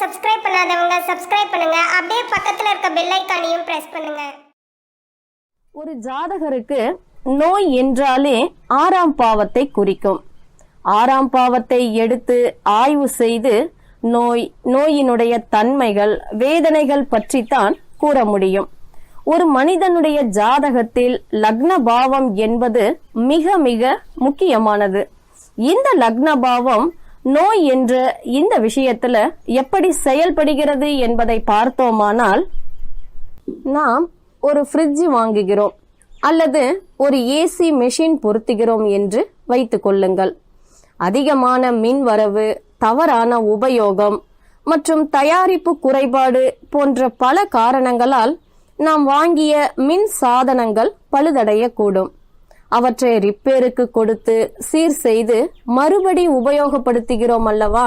Subscribe பண்ணாதவங்க subscribe பண்ணுங்க. அப்படியே பக்கத்துல இருக்க பெல் ஐக்கானையும் பிரஸ் பண்ணுங்க. ஒரு ஜாதகருக்கு நோய் என்றாலே ஆறாம் பாவத்தை குறிக்கும். ஆறாம் பாவத்தை எடுத்து ஆய்வு செய்து நோய் நோயினுடைய தன்மைகள் வேதனைகள் பற்றித்தான் கூற முடியும். ஒரு மனிதனுடைய ஜாதகத்தில் லக்ன பாவம் என்பது மிக மிக முக்கியமானது. இந்த லக்ன பாவம் நோய் என்ற இந்த விஷயத்துல எப்படி செயல்படுகிறது என்பதை பார்த்தோமானால் நாம் ஒரு ஃப்ரிட்ஜ் வாங்குகிறோம் அல்லது ஒரு ஏசி மெஷின் பொருத்துகிறோம் என்று வைத்துக் கொள்ளுங்கள். அதிகமான மின் வரவு தவறான உபயோகம் மற்றும் தயாரிப்பு குறைபாடு போன்ற பல காரணங்களால் நாம் வாங்கிய மின் சாதனங்கள் பழுதடையக்கூடும். அவற்றை ரிப்பேருக்கு கொடுத்து சீர் செய்து மறுபடி உபயோகப்படுத்துகிறோம் அல்லவா?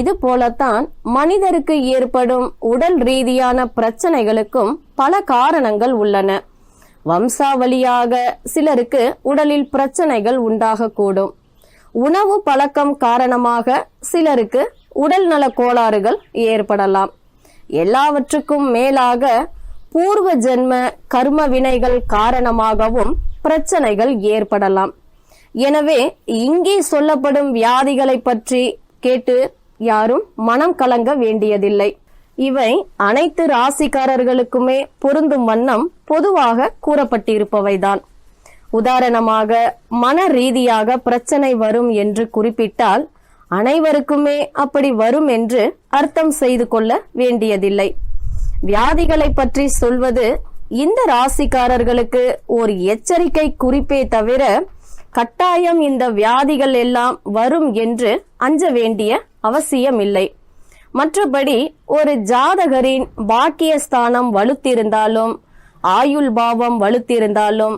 இது போலத்தான் மனிதருக்கு ஏற்படும் உடல் ரீதியான பிரச்சனைகளுக்கும் பல காரணங்கள் உள்ளன. வம்சாவளியாக சிலருக்கு உடலில் பிரச்சனைகள் உண்டாகக்கூடும். உணவு பழக்கம் காரணமாக சிலருக்கு உடல் நல கோளாறுகள் ஏற்படலாம். எல்லாவற்றுக்கும் மேலாக பூர்வ ஜென்ம கர்ம வினைகள் காரணமாகவும் பிரச்சனைகள் ஏற்படலாம். எனவே இங்கே சொல்லப்படும் வியாதிகளை பற்றி கேட்டு யாரும் மனம் கலங்க வேண்டியதில்லை. இவை அனைத்து ராசிக்காரர்களுக்குமே பொருந்தும் வண்ணம் பொதுவாக கூறப்பட்டிருப்பவைதான். உதாரணமாக மன ரீதியாக பிரச்சனை வரும் என்று குறிப்பிட்டால் அனைவருக்குமே அப்படி வரும் என்று அர்த்தம் செய்து கொள்ள வேண்டியதில்லை. வியாதிகளை பற்றி சொல்வது இந்த ராசிக்காரர்களுக்கு ஒரு எச்சரிக்கை குறிப்பே தவிர கட்டாயம் இந்த வியாதிகள் எல்லாம் வரும் என்று அஞ்ச வேண்டிய அவசியம் இல்லை மற்றபடி ஒரு ஜாதகரின் பாக்கியஸ்தானம் வலுத்திருந்தாலும் ஆயுள் பாவம் வலுத்திருந்தாலும்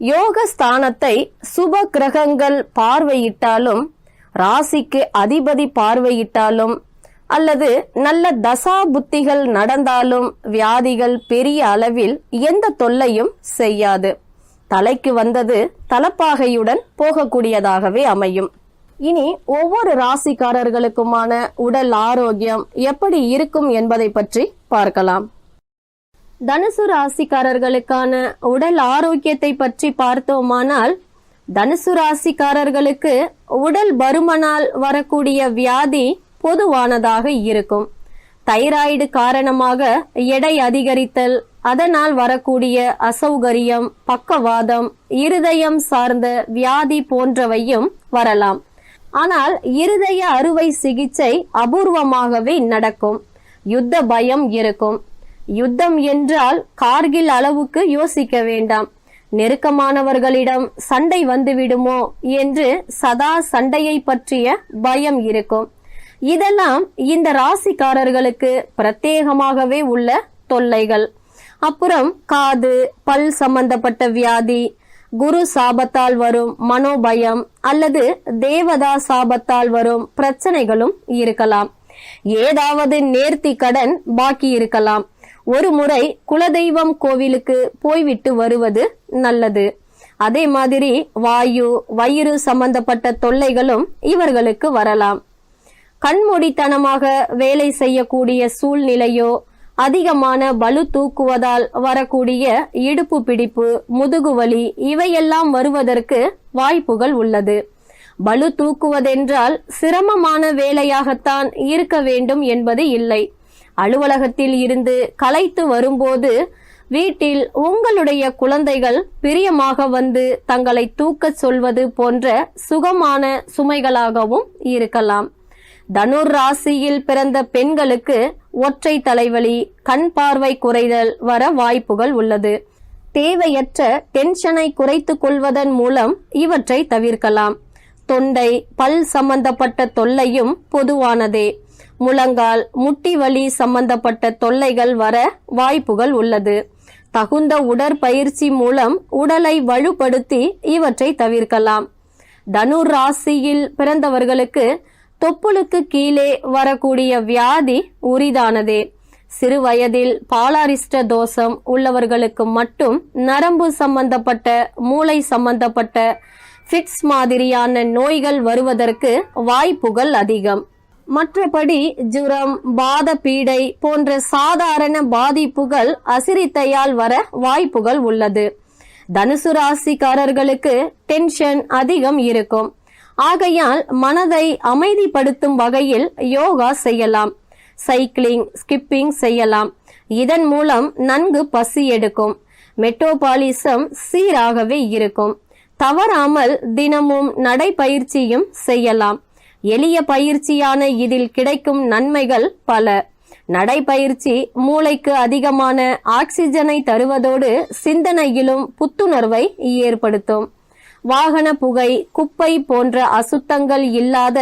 யோக ஸ்தானத்தை சுப கிரகங்கள் பார்வையிட்டாலும் ராசிக்கு அதிபதி பார்வையிட்டாலும் அல்லது நல்ல தசா புத்திகள் நடந்தாலும் வியாதிகள் பெரிய அளவில் எந்த தொல்லையும் செய்யாது. தலைக்கு வந்தது தலப்பாகையுடன் போகக்கூடியதாகவே அமையும். இனி ஒவ்வொரு ராசிக்காரர்களுக்குமான உடல் ஆரோக்கியம் எப்படி இருக்கும் என்பதை பற்றி பார்க்கலாம். தனுசு ராசிக்காரர்களுக்கான உடல் ஆரோக்கியத்தை பற்றி பார்த்தோமானால் தனுசு ராசிக்காரர்களுக்கு உடல் பருமனால் வரக்கூடிய வியாதி பொதுவானதாக இருக்கும். தைராய்டு காரணமாக எடை அதிகரித்தல் அதனால் வரக்கூடிய அசௌகரியம் பக்கவாதம் இருதயம் சார்ந்த வியாதி போன்றவையும் வரலாம். ஆனால் இருதய அறுவை சிகிச்சை அபூர்வமாகவே நடக்கும். யுத்த பயம் இருக்கும். யுத்தம் என்றால் கார்கில் அளவுக்கு யோசிக்க வேண்டாம். நெருக்கமானவர்களிடம் சண்டை வந்துவிடுமோ என்று சதா சண்டையை பற்றிய பயம் இருக்கும். இதெல்லாம் இந்த ராசிக்காரர்களுக்கு பிரத்யேகமாகவே உள்ள தொல்லைகள். அப்புறம் காது பல் சம்பந்தப்பட்ட வியாதி குரு சாபத்தால் வரும் மனோபயம் அல்லது தேவதா சாபத்தால் வரும் பிரச்சனைகளும் இருக்கலாம். ஏதாவது நேர்த்தி கடன் பாக்கி இருக்கலாம். ஒரு முறை குலதெய்வம் கோவிலுக்கு போய்விட்டு வருவது நல்லது. அதே மாதிரி வாயு வயிறு சம்பந்தப்பட்ட தொல்லைகளும் இவர்களுக்கு வரலாம். கண்மூடித்தனமாக வேலை செய்யக்கூடிய சூழ்நிலையோ அதிகமான பலு தூக்குவதால் வரக்கூடிய இடுப்பு பிடிப்பு முதுகுவலி இவையெல்லாம் வருவதற்கு வாய்ப்புகள் உள்ளது. பலு தூக்குவதென்றால் சிரமமான வேலையாகத்தான் இருக்க வேண்டும் என்பது இல்லை. அலுவலகத்தில் இருந்து கலைத்து வரும்போது வீட்டில் உங்களுடைய குழந்தைகள் பிரியமாக வந்து தங்களை தூக்கச் சொல்வது போன்ற சுகமான சுமைகளாகவும் இருக்கலாம். தனுர் ராசியில் பிறந்த பெண்களுக்கு ஒற்றை தலைவலி கண் பார்வை குறைதல் வர வாய்ப்புகள் உள்ளது. தேவையற்ற டென்ஷனை குறைத்துக் கொள்வதன் மூலம் இவற்றை தவிர்க்கலாம். தொண்டை பல் சம்பந்தப்பட்ட தொல்லையும் பொதுவானதே. முழங்கால் முட்டி வலி சம்பந்தப்பட்ட தொல்லைகள் வர வாய்ப்புகள் உள்ளது. தகுந்த உடற்பயிற்சி மூலம் உடலை வலுப்படுத்தி இவற்றை தவிர்க்கலாம். தனுர் ராசியில் பிறந்தவர்களுக்கு தொப்புளுக்கு கீழே வரக்கூடிய வியாதி உரிதானதே. சிறு வயதில் பாலாரிஸ்ட தோஷம் உள்ளவர்களுக்கு மட்டும் நரம்பு சம்பந்தப்பட்ட மூளை சம்பந்தப்பட்ட ஃபிட்ஸ் மாதிரியான நோய்கள் வருவதற்கு வாய்ப்புகள் அதிகம். மற்றபடி ஜுரம் பாத பீடை போன்ற சாதாரண பாதிப்புகள் அசிரித்தையால் வர வாய்ப்புகள் உள்ளது. தனுசு ராசிக்காரர்களுக்கு டென்ஷன் அதிகம் இருக்கும். ஆகையால் மனதை அமைதிப்படுத்தும் வகையில் யோகா செய்யலாம். சைக்கிளிங் ஸ்கிப்பிங் செய்யலாம். இதன் மூலம் நன்கு பசி எடுக்கும். மெட்டோபாலிசம் சீராகவே இருக்கும். தவறாமல் தினமும் நடைப்பயிற்சியும் செய்யலாம். எளிய பயிற்சியான இதில் கிடைக்கும் நன்மைகள் பல. நடைபயிற்சி மூளைக்கு அதிகமான ஆக்சிஜனை தருவதோடு சிந்தனையிலும் புத்துணர்வை ஏற்படுத்தும். வாகன புகை குப்பை போன்ற அசுத்தங்கள் இல்லாத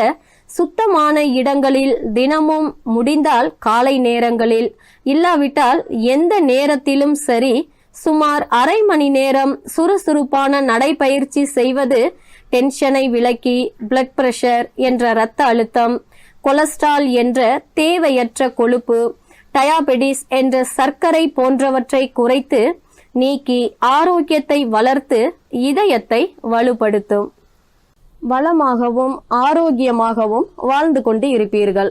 சுத்தமான இடங்களில் தினமும் முடிந்தால் காலை நேரங்களில். இல்லாவிட்டால் எந்த நேரத்திலும் சரி சுமார் அரை மணி நேரம் சுறுசுறுப்பான நடைபயிற்சி செய்வது டென்ஷனை விலக்கி பிளட் பிரஷர் என்ற இரத்த அழுத்தம் கொலஸ்ட்ரால் என்ற தேவையற்ற கொழுப்பு டயாபெடிஸ் என்ற சர்க்கரை போன்றவற்றை குறைத்து நீக்கி ஆரோக்கியத்தை வளர்த்து இதயத்தை வலுப்படுத்தும். வளமாகவும் ஆரோக்கியமாகவும் வாழ்ந்து கொண்டு இருப்பீர்கள்.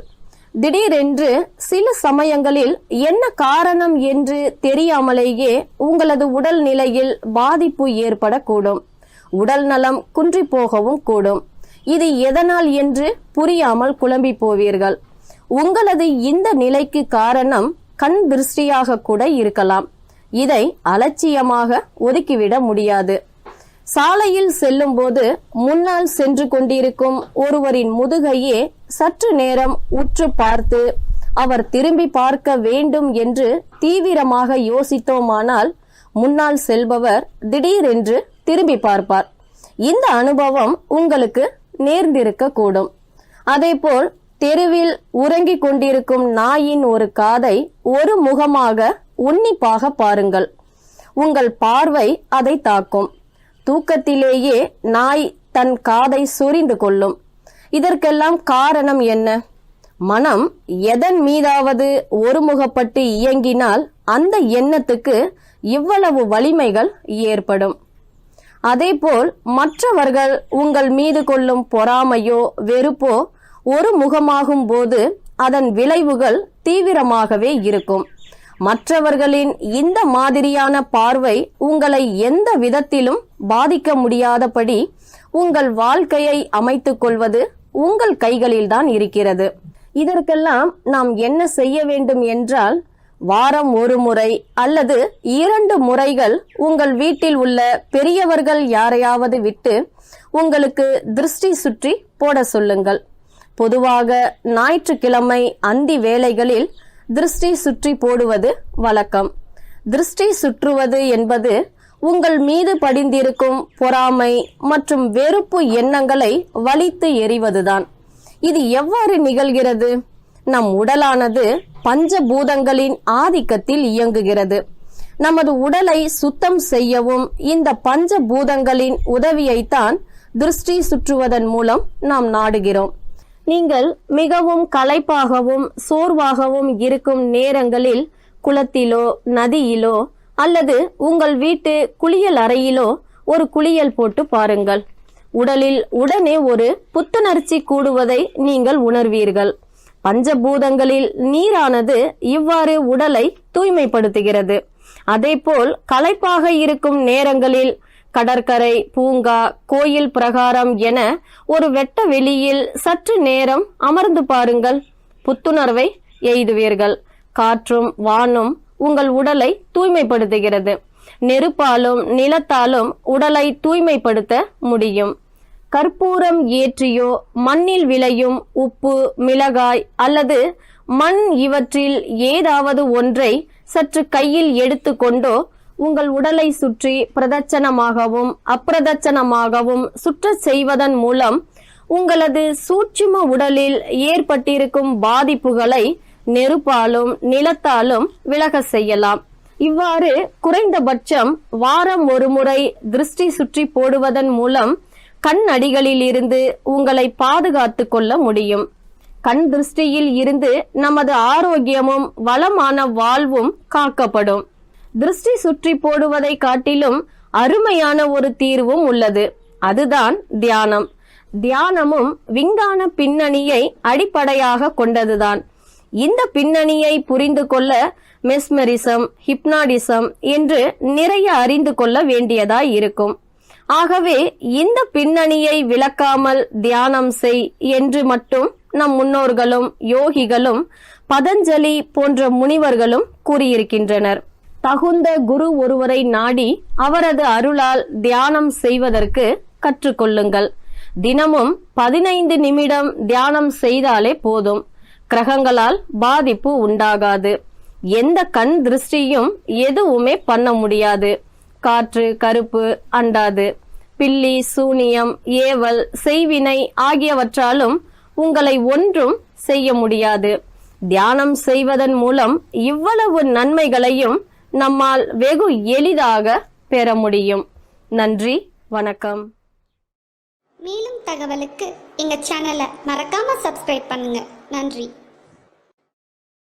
திடீரென்று சில சமயங்களில் என்ன காரணம் என்று தெரியாமலேயே உங்களது உடல் நிலையில் பாதிப்பு ஏற்படக்கூடும். உடல் நலம் குன்றி போகவும் கூடும். இது எதனால் என்று புரியாமல் குழம்பி போவீர்கள். உங்களது இந்த நிலைக்கு காரணம் கண் திருஷ்டியாக கூட இருக்கலாம். இதை அலட்சியமாக ஒதுக்கிவிட முடியாது. சாலையில் செல்லும்போது முன்னால் சென்று கொண்டிருக்கும் ஒருவரின் முதுகையே சற்று நேரம் உற்று பார்த்து அவர் திரும்பி பார்க்க வேண்டும் என்று தீவிரமாக யோசித்தோமானால் முன்னால் செல்பவர் திடீரென்று திரும்பி பார்ப்பார். இந்த அனுபவம் உங்களுக்கு நேர்ந்திருக்க கூடும் அதேபோல் தெருவில் உறங்கிக் கொண்டிருக்கும் நாயின் ஒரு காதை ஒரு முகமாக உன்னிப்பாக பாருங்கள். உங்கள் பார்வை அதை தாக்கும். தூக்கத்திலேயே நாய் தன் காதை சொரிந்து கொள்ளும். இதற்கெல்லாம் காரணம் என்ன? மனம் எதன் மீதாவது ஒருமுகப்பட்டு இயங்கினால் அந்த எண்ணத்துக்கு இவ்வளவு வலிமைகள் ஏற்படும். அதேபோல் மற்றவர்கள் உங்கள் மீது கொள்ளும் பொறாமையோ வெறுப்போ ஒரு முகமாகும் போது அதன் விளைவுகள் தீவிரமாகவே இருக்கும். மற்றவர்களின் இந்த மாதிரியான பார்வை உங்களை எந்த விதத்திலும் பாதிக்க முடியாதபடி உங்கள் வாழ்க்கையை அமைத்துக் கொள்வது உங்கள் கைகளில்தான் இருக்கிறது. இதற்கெல்லாம் நாம் என்ன செய்ய வேண்டும் என்றால் வாரம் ஒரு முறை அல்லது இரண்டு முறைகள் உங்கள் வீட்டில் உள்ள பெரியவர்கள் யாரையாவது விட்டு உங்களுக்கு திருஷ்டி சுற்றி போட சொல்லுங்கள். பொதுவாக ஞாயிற்றுக்கிழமை அந்தி வேளைகளில் திருஷ்டி சுற்றி போடுவது வழக்கம். திருஷ்டி சுற்றுவது என்பது உங்கள் மீது படிந்திருக்கும் பொறாமை மற்றும் வெறுப்பு எண்ணங்களை வலித்து எறிவதுதான். இது எவ்வாறு நிகழ்கிறது? நம் உடலானது பஞ்சபூதங்களின் ஆதிக்கத்தில் இயங்குகிறது. நமது உடலை சுத்தம் செய்யவும் இந்த பஞ்சபூதங்களின் உதவியைத்தான் திருஷ்டி சுற்றுவதன் மூலம் நாம் நாடுகிறோம். நீங்கள் மிகவும் களைப்பாகவும் சோர்வாகவும் இருக்கும் நேரங்களில் குளத்திலோ நதியிலோ அல்லது உங்கள் வீட்டு குளியல் அறையிலோ ஒரு குளியல் போட்டு பாருங்கள். உடலில் உடனே ஒரு புத்துணர்ச்சி கூடுவதை நீங்கள் உணர்வீர்கள். பஞ்சபூதங்களில் நீரானது இவ்வாறு உடலை தூய்மைப்படுத்துகிறது. அதேபோல் களைப்பாக இருக்கும் நேரங்களில் கடற்கரை பூங்கா கோயில் பிரகாரம் என ஒரு வெட்ட வெளியில் சற்று நேரம் அமர்ந்து பாருங்கள். புத்துணர்வை எய்துவீர்கள். காற்றும் வானும் உங்கள் உடலை தூய்மைப்படுத்துகிறது. நெருப்பாலும் நிலத்தாலும் உடலை தூய்மைப்படுத்த முடியும். கற்பூரம் ஏற்றியோ மண்ணில் விளையும் உப்பு மிளகாய் அல்லது மண் இவற்றில் ஏதாவது ஒன்றை சற்று கையில் எடுத்துக்கொண்டோ உங்கள் உடலை சுற்றி பிரதட்சணமாகவும் அப்பிரதட்சணமாகவும் சுற்றச் செய்வதன் மூலம் உங்களது சூட்சும உடலில் ஏற்பட்டிருக்கும் பாதிப்புகளை நெருப்பாலும் நிலத்தாலும் விலக செய்யலாம். இவ்வாறு குறைந்தபட்சம் வாரம் ஒரு முறை திருஷ்டி சுற்றி போடுவதன் மூலம் கண் அடிகளில் இருந்து உங்களை பாதுகாத்து கொள்ள முடியும். கண் திருஷ்டியில் இருந்து நமது ஆரோக்கியமும் வளமான வாழ்வும் காக்கப்படும். திருஷ்டி சுற்றி போடுவதை காட்டிலும் அருமையான ஒரு தீர்வும் உள்ளது. அதுதான் தியானம். தியானமும் விஞ்ஞான பின்னணியை அடிப்படையாக கொண்டதுதான். இந்த பின்னணியை புரிந்து கொள்ள மெஸ்மரிசம் ஹிப்னாடிசம் என்று நிறைய அறிந்து கொள்ள வேண்டியதாய் இருக்கும். ஆகவே இந்த பின்னணியை விளக்காமல் தியானம் செய் என்று மட்டும் நம் முன்னோர்களும் யோகிகளும் பதஞ்சலி போன்ற முனிவர்களும் கூறியிருக்கின்றனர். தகுந்த குரு ஒருவரை நாடி அவரது அருளால் தியானம் செய்வதற்கு கற்றுக்கொள்ளுங்கள். தினமும் பதினைந்து நிமிடம் தியானம் செய்தாலே போதும். கிரகங்களால் பாதிப்பு உண்டாகாது. எந்த கண் திருஷ்டியும் எதுவுமே பண்ண முடியாது. காற்று கருப்பு அண்டாது. பில்லி சூனியம் ஏவல் செய்வினை ஆகியவற்றாலும் உங்களை ஒன்றும் செய்ய முடியாது. தியானம் செய்வதன் மூலம் இவ்வளவு நன்மைகளையும் நம்மால் வெகு எளிதாக பெற முடியும். நன்றி வணக்கம். மேலும் தகவலுக்கு எங்க சேனலை மறக்காம சப்ஸ்கிரைப் பண்ணுங்க. நன்றி.